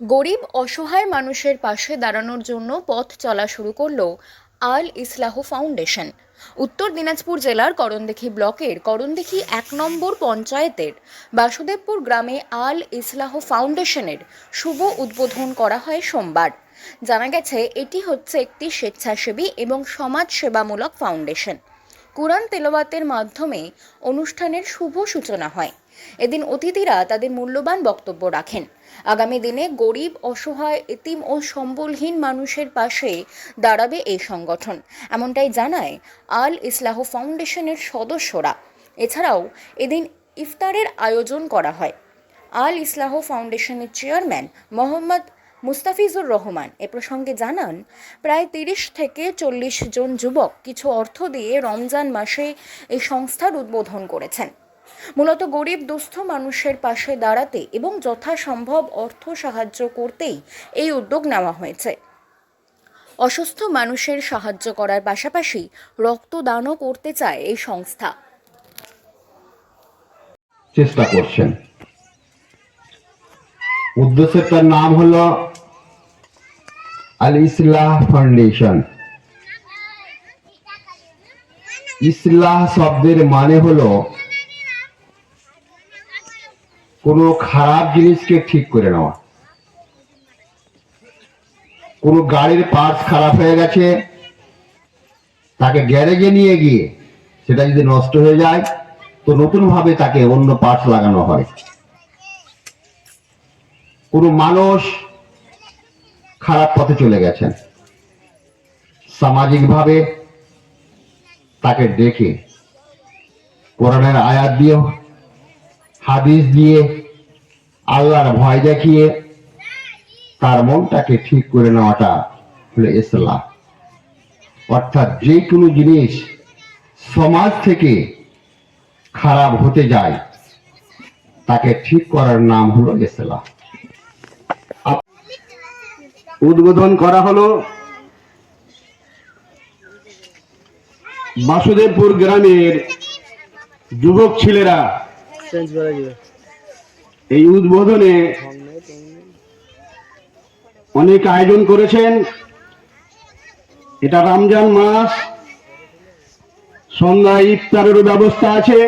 গরিব, অসহায় মানুষের পাশে দাঁড়ানোর জন্য পথ চলা শুরু করল আল ইসলাহ ফাউন্ডেশন। উত্তর দিনাজপুর জেলার করণদিঘি ব্লকের করণদিঘি এক নম্বর পঞ্চায়েতের বাসুদেবপুর গ্রামে আল ইসলাহ ফাউন্ডেশনের শুভ উদ্বোধন করা হয় সোমবার। জানা গেছে, এটি হচ্ছে একটি স্বেচ্ছাসেবী এবং সমাজ সেবামূলক ফাউন্ডেশন। কোরআন তেলাওয়াতের মাধ্যমে অনুষ্ঠানের শুভ সূচনা হয়। এদিন অতিথিরা তাদের মূল্যবান বক্তব্য রাখেন। আগামী দিনে গরিব, অসহায়, এতিম ও সম্বলহীন মানুষের পাশে দাঁড়াবে এই সংগঠন। এমনটাই জানায় আল ইসলাহ ফাউন্ডেশনের সদস্যরা। এছাড়াও এদিন ইফতারের আয়োজন করা হয়। আল ইসলাহ ফাউন্ডেশনের চেয়ারম্যান মোহাম্মদ মুস্তাফিজুর রহমান এ প্রসঙ্গে জানান, প্রায় তিরিশ থেকে চল্লিশ জন যুবক কিছু অর্থ দিয়ে রমজান মাসে এই সংস্থার উদ্বোধন করেছেন। মূলত গরিব, দুস্থ মানুষের পাশে দাঁড়াতে এবং যথাসম্ভব অর্থ সাহায্য করতেই এই উদ্যোগ নেওয়া হয়েছে। অসুস্থ মানুষের সাহায্য করার পাশাপাশি রক্তদানও করতে চায় এই সংস্থা। চেষ্টা করছেন। উদ্দেশ্যটার নাম হলো আল ইসলাহ ফাউন্ডেশন। ইসলাহ শব্দের মানে হলো কোনো খারাপ জিনিসকে ঠিক করে নেওয়া। কোনো গাড়ির পার্টস খারাপ হয়ে গেছে, তাকে গ্যারেজে নিয়ে গিয়ে সেটা যদি নষ্ট হয়ে যায়, তো নতুন ভাবে তাকে অন্য পার্টস লাগানো হয়। কোনো মানুষ খারাপ পথে চলে গেছেন। সামাজিকভাবে তাকে ডেকে কোরআনের আয়াত দিয়ে হাদিস দিয়ে আল্লাহর ভয় দেখিয়ে তার মনটাকে ঠিক করে নেওয়াটা হলো ইসলাম। অর্থাৎ যে কোনো জিনিস সমাজ থেকে খারাপ হতে যায়, তাকে ঠিক করার নাম হলো ইসলাম। উদ্বোধন করা হলো বাসুদেবপুর গ্রামের যুবক ছেলেরা এই উদ্বোধনে অনেক আয়োজন করেছেন। এটা রমজান মাস। সন্ধ্যা ইফতারেরও ব্যবস্থা আছে।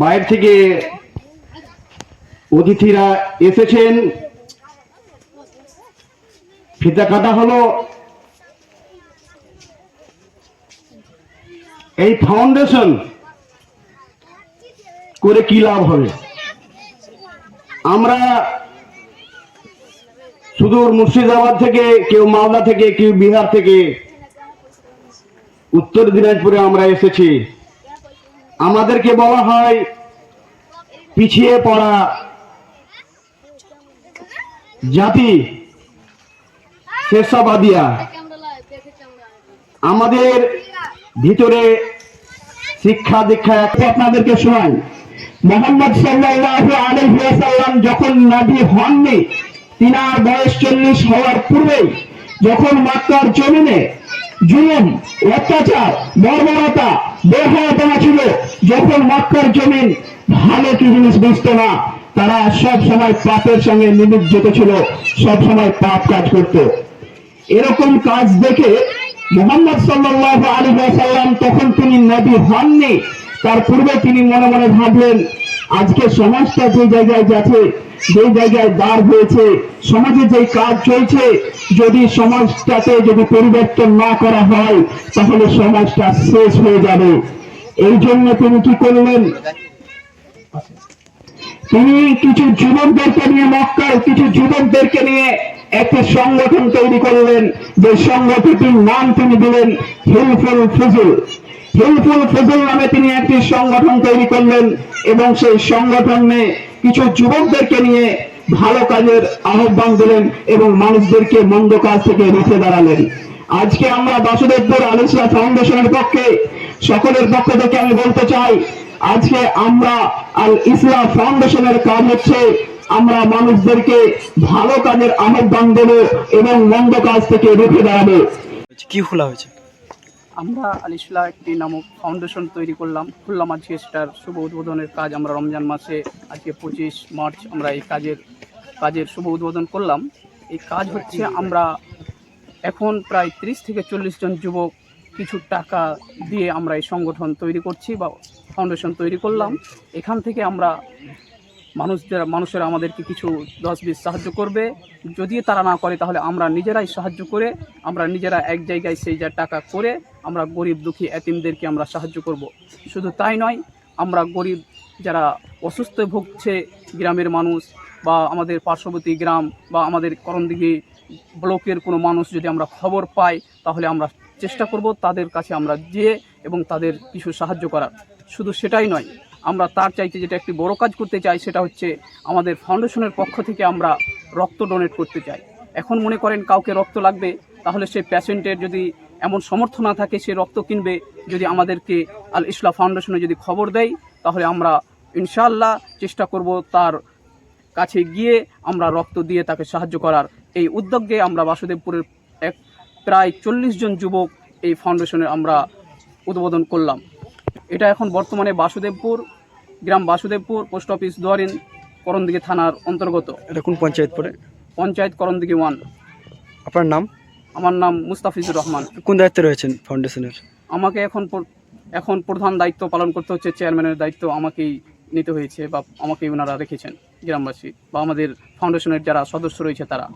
বাইরে থেকে অতিথিরা এসেছেন। ফিতা কাটা হলো। এই ফাউন্ডেশন করে কি লাভ হবে? আমরা সুদূর মুর্শিদাবাদ থেকে, কেউ মালদা থেকে, কেউ বিহার থেকে, উত্তর দিনাজপুরে আমরা এসেছি। আমাদেরকে বলা হয় পিছিয়ে পড়া জাতি শেষাবাদিয়া আমাদের ভিতরে শিক্ষা দীক্ষা আপনাদেরকে শোনাই। মোহাম্মদ সাল্লাল্লাহু আলাইহি যখন নবী হননি, তিনার বয়স চল্লিশ হওয়ার পূর্বেই যখন মক্কার জমিনে জুলুম, অত্যাচার, বর্বরতা, বেহায়াপনা ছিল, যখন মক্কার জমিন ভালো কি জিনিস বুঝত না, তারা সব সময় পাপের সঙ্গে নিমজ্জিত ছিল, সব সময় পাপ কাজ করত। এরকম কাজ দেখে মোহাম্মদ সাল্লাল্লাহু আলাইহি ওয়াসাল্লাম তখন তিনি নবী হননি তার পূর্বে তিনি মনে মনে ভাবলেন, আজকে সমাজটা যে জায়গায় যাচ্ছে, যে জায়গায় দাঁড় হয়েছে, সমাজে যে কাজ চলছে, যদি সমাজটাতে যদি পরিবর্তন না করা হয়, তাহলে সমাজটা শেষ হয়ে যাবে। এই জন্য তিনি কি করলেন? তিনি কিছু যুবকদেরকে নিয়ে মক্কার কিছু যুবকদেরকে নিয়ে একটি সংগঠন তৈরি করলেন। যে সংগঠনটির নাম তিনি দিলেন হিলফুল ফজল। হিলফুল ফজল নামে তিনি একটি সংগঠন তৈরি করলেন এবং সেই সংগঠনে কিছু যুবকদেরকে নিয়ে ভালো কাজের আহ্বান দিলেন এবং মানুষদেরকে মন্দ কাজ থেকে রুখে দাঁড়ালেন। আজকে আমরা বাসুদেবপুর আলিসা ফাউন্ডেশনের পক্ষে, সকলের পক্ষ থেকে আমি বলতে চাই, আজকে আমরা আল ইসলাম ফাউন্ডেশনের কাজ হচ্ছে আমরা মানুষদেরকে ভালো কাজের আহ্বান দেবো এবং মন্দ কাজ থেকে রুখে দাঁড়াবো। কি খোলা হয়েছে? আমরা আলিশলা একটি নামক ফাউন্ডেশন তৈরি করলাম। খুললাম আজকে সেটার শুভ উদ্বোধনের কাজ আমরা রমজান মাসে, আজকে পঁচিশ মার্চ আমরা এই কাজের কাজের শুভ উদ্বোধন করলাম। এই কাজ হচ্ছে আমরা এখন প্রায় ত্রিশ থেকে চল্লিশ জন যুবক কিছু টাকা দিয়ে আমরা এই সংগঠন তৈরি করছি বা ফাউন্ডেশন তৈরি করলাম। এখান থেকে আমরা মানুষদের, মানুষেরা আমাদেরকে কিছু দশ বিশ সাহায্য করবে। যদি তারা না করে তাহলে আমরা নিজেরাই সাহায্য করে, আমরা নিজেরা এক জায়গায় সেই যা টাকা করে আমরা গরিব দুঃখী এতিমদেরকে আমরা সাহায্য করব। শুধু তাই নয়, আমরা গরিব যারা অসুস্থ ভুগছে গ্রামের মানুষ বা আমাদের পার্শ্ববর্তী গ্রাম বা আমাদের করণদিঘি ব্লকের কোনো মানুষ যদি আমরা খবর পাই, তাহলে আমরা চেষ্টা করব তাদের কাছে আমরা যেয়ে এবং তাদের কিছু সাহায্য করার। শুধু সেটাই নয়, আমরা তার চাইতে যেটা একটি বড় কাজ করতে চাই, সেটা হচ্ছে আমাদের ফাউন্ডেশনের পক্ষ থেকে আমরা রক্ত ডোনেট করতে চাই। এখন মনে করেন কাউকে রক্ত লাগবে, তাহলে সেই প্যাশেন্টের যদি এমন সমর্থ না থাকে সে রক্ত কিনবে যদি আমাদেরকে আল ইসলা ফাউন্ডেশনে যদি খবর দেয় তাহলে আমরা ইনশাল্লাহ চেষ্টা করব তার কাছে গিয়ে আমরা রক্ত দিয়ে তাকে সাহায্য করার। এই উদ্যোগে আমরা বাসুদেবপুরের এক প্রায় চল্লিশ জন যুবক এই ফাউন্ডেশনের আমরা উদ্বোধন করলাম। এটা এখন বর্তমানে বাসুদেবপুর গ্রাম বাসুদেবপুর পোস্ট অফিস দুয়ারিন করণদিঘি থানার অন্তর্গত। এটা কোন পঞ্চায়েত পড়ে? পঞ্চায়েত করণদিঘি ওয়ান। আপনার নাম? আমার নাম মুস্তাফিজুর রহমান। কোন দায়িত্বে রয়েছেন ফাউন্ডেশনের? আমাকে এখন এখন প্রধান দায়িত্ব পালন করতে হচ্ছে চেয়ারম্যানের দায়িত্ব আমাকেই নিতে হয়েছে বা আমাকেই ওনারা রেখেছেন গ্রামবাসী বা আমাদের ফাউন্ডেশনের যারা সদস্য রয়েছে তারা।